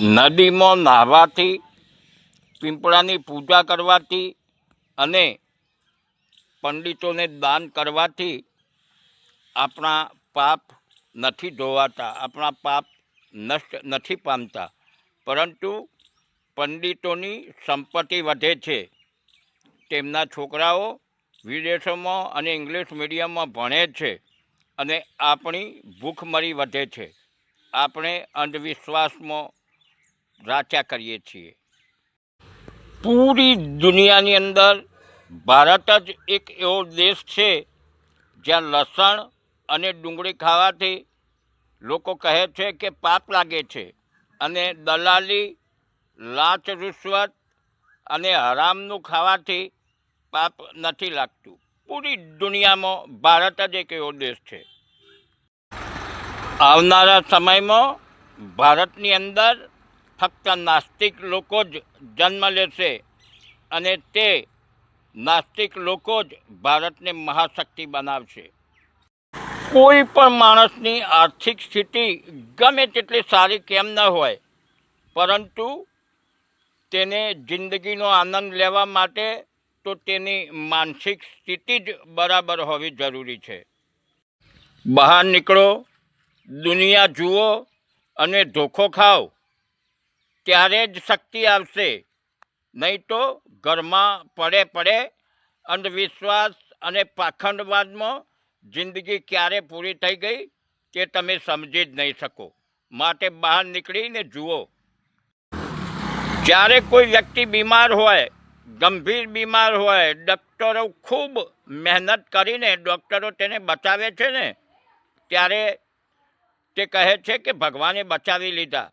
નદીમાં નાહવાથી, પીંપળાની પૂજા કરવાથી અને પંડિતોને દાન કરવાથી આપણા પાપ નથી ધોવાતા, આપણા પાપ નષ્ટ નથી પામતા. પરંતુ પંડિતોની સંપત્તિ વધે છે. તેમના છોકરાઓ વિદેશોમાં અને ઇંગ્લિશ મીડિયમમાં ભણે છે અને આપણી ભૂખમરી વધે છે. આપણે અંધવિશ્વાસમાં રાચા કરીએ છીએ. પૂરી દુનિયાની અંદર ભારત જ એક એવો દેશ છે જ્યાં લસણ અને ડુંગળી ખાવાથી લોકો કહે છે કે પાપ લાગે છે અને દલાલી, લાંચ રૂશ્વત અને હરામનું ખાવાથી પાપ નથી લાગતું. પૂરી દુનિયામાં ભારત જ એક એવો દેશ છે. આવનારા સમયમાં ભારતની અંદર ફક્ત નાસ્તિક લોકો જ જન્મ લેશે અને તે નાસ્તિક લોકો જ ભારતને મહાશક્તિ બનાવશે. કોઈ પણ માણસની આર્થિક સ્થિતિ ગમે તેટલી સારી કેમ ન હોય, પરંતુ તેને જિંદગીનો આનંદ લેવા માટે તો તેની માનસિક સ્થિતિ જ બરાબર હોવી જરૂરી છે. બહાર નીકળો, દુનિયા જુઓ અને ધોખો ખાઓ. ત્યારે જ શક્તિ આવશે. નહીં તો ઘરમાં પડે પડે અંધવિશ્વાસ અને પાખંડવાદમાં જિંદગી ક્યારે પૂરી થઈ ગઈ તે તમે સમજી જ નહીં શકો. માટે બહાર નીકળીને જુઓ. જ્યારે કોઈ વ્યક્તિ બીમાર હોય, ગંભીર બીમાર હોય, ડૉક્ટરો ખૂબ મહેનત કરીને ડૉક્ટરો તેને બચાવે છે ને, ત્યારે તે કહે છે કે ભગવાને બચાવી લીધા.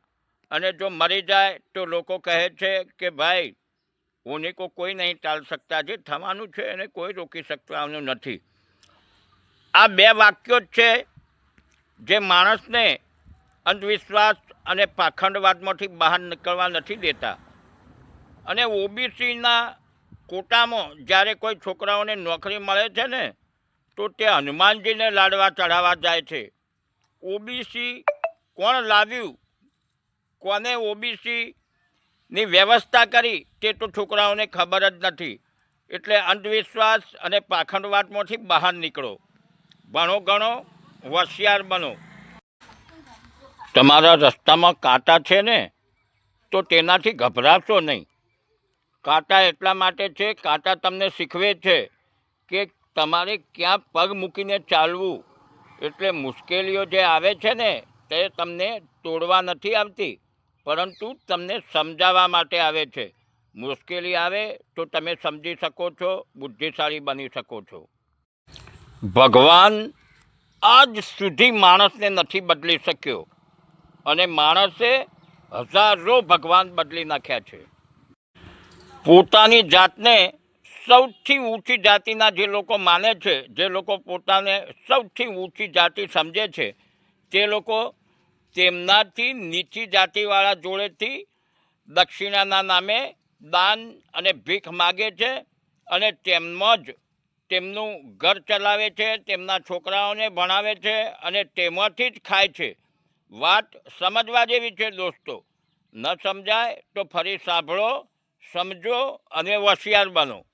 અને જો મરી જાય તો લોકો કહે છે કે, ભાઈ હોને કો કોઈ નહીં ટાળ શકતા. જે થવાનું છે એને કોઈ રોકી શકવાનું નથી. આ બે વાક્યો જ છે જે માણસને અંધવિશ્વાસ અને પાખંડવાદમાંથી બહાર નીકળવા નથી દેતા. અને ઓબીસીના કોટામાં જ્યારે કોઈ છોકરાઓને નોકરી મળે છે ને, તો તે હનુમાનજીને લાડવા ચઢાવવા જાય છે. ઓબીસી કોણ લાવ્યું? કોને ઓબીસીની વ્યવસ્થા કરી તે તો છોકરાઓને ખબર જ નથી. એટલે અંધવિશ્વાસ અને પાખંડવાદમાંથી બહાર નીકળો. ભણો, ગણો, હોશિયાર બનો. તમારા રસ્તામાં કાંટા છે ને, તો તેનાથી ગભરાશો નહીં. કાંટા એટલા માટે છે, કાંટા તમને શીખવે છે કે તમારે ક્યાં પગ મૂકીને ચાલવું. એટલે મુશ્કેલીઓ જે આવે છે ને, તે તમને તોડવા નથી આવતી. પરંતુ તમને સમજાવવા માટે આવે છે. મુશ્કેલી આવે તો તમે સમજી શકો છો, બુદ્ધિશાળી બની શકો છો. ભગવાન આજ સુધી માણસને નથી બદલી શક્યો અને માણસે હજારો ભગવાન બદલી નાખ્યા છે. પોતાની જાતને સૌથી ઊંચી જાતિના જે લોકો માને છે, જે લોકો પોતાને સૌથી ઊંચી જાતિ સમજે છે, તે લોકો તેમનાથી નીચી જાતિવાળા જોડેથી દક્ષિણાના નામે દાન અને ભીખ માગે છે અને તેમજ તેમનું ઘર ચલાવે છે, તેમના છોકરાઓને ભણાવે છે અને તેમાંથી જ ખાય છે. વાત સમજવા જેવી છે દોસ્તો. ન સમજાય તો ફરી સાંભળો, સમજો અને હોશિયાર બનો.